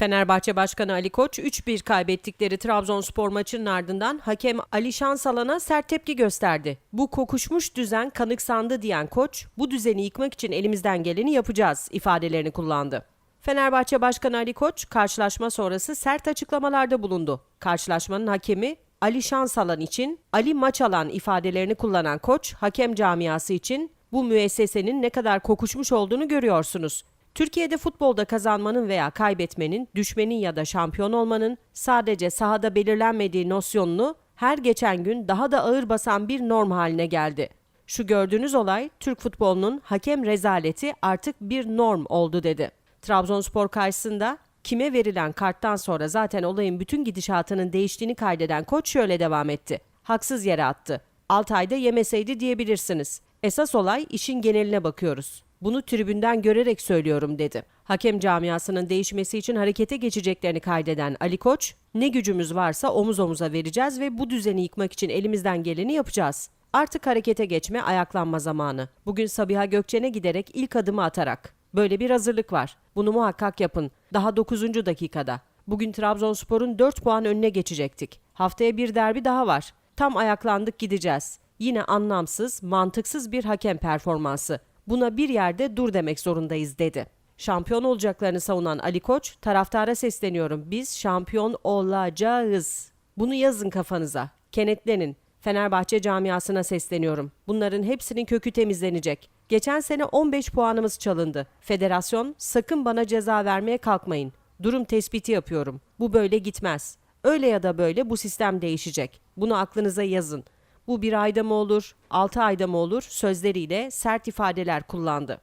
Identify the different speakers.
Speaker 1: Fenerbahçe Başkanı Ali Koç 3-1 kaybettikleri Trabzonspor maçının ardından hakem Ali Şansalan'a sert tepki gösterdi. Bu kokuşmuş düzen kanıksandı diyen Koç, bu düzeni yıkmak için elimizden geleni yapacağız ifadelerini kullandı. Fenerbahçe Başkanı Ali Koç karşılaşma sonrası sert açıklamalarda bulundu. Karşılaşmanın hakemi Ali Şansalan için Ali Maçalan ifadelerini kullanan Koç, hakem camiası için bu müessesenin ne kadar kokuşmuş olduğunu görüyorsunuz. Türkiye'de futbolda kazanmanın veya kaybetmenin, düşmenin ya da şampiyon olmanın sadece sahada belirlenmediği nosyonunu her geçen gün daha da ağır basan bir norm haline geldi. Şu gördüğünüz olay Türk futbolunun hakem rezaleti artık bir norm oldu dedi. Trabzonspor karşısında kime verilen karttan sonra zaten olayın bütün gidişatının değiştiğini kaydeden koç şöyle devam etti. Haksız yere attı. Altay'da yemeseydi diyebilirsiniz. Esas olay işin geneline bakıyoruz. Bunu tribünden görerek söylüyorum dedi. Hakem camiasının değişmesi için harekete geçeceklerini kaydeden Ali Koç, ne gücümüz varsa omuz omuza vereceğiz ve bu düzeni yıkmak için elimizden geleni yapacağız. Artık harekete geçme, ayaklanma zamanı. Bugün Sabiha Gökçen'e giderek ilk adımı atarak. Böyle bir hazırlık var. Bunu muhakkak yapın. Daha 9. dakikada. Bugün Trabzonspor'un 4 puan önüne geçecektik. Haftaya bir derbi daha var. Tam ayaklandık gideceğiz. Yine anlamsız, mantıksız bir hakem performansı. Buna bir yerde dur demek zorundayız dedi. Şampiyon olacaklarını savunan Ali Koç, taraftara sesleniyorum. Biz şampiyon olacağız. Bunu yazın kafanıza. Kenetlenin. Fenerbahçe camiasına sesleniyorum. Bunların hepsinin kökü temizlenecek. Geçen sene 15 puanımız çalındı. Federasyon sakın bana ceza vermeye kalkmayın. Durum tespiti yapıyorum. Bu böyle gitmez. Öyle ya da böyle bu sistem değişecek. Bunu aklınıza yazın. Bu bir ayda mı olur, altı ayda mı olur sözleriyle sert ifadeler kullandı.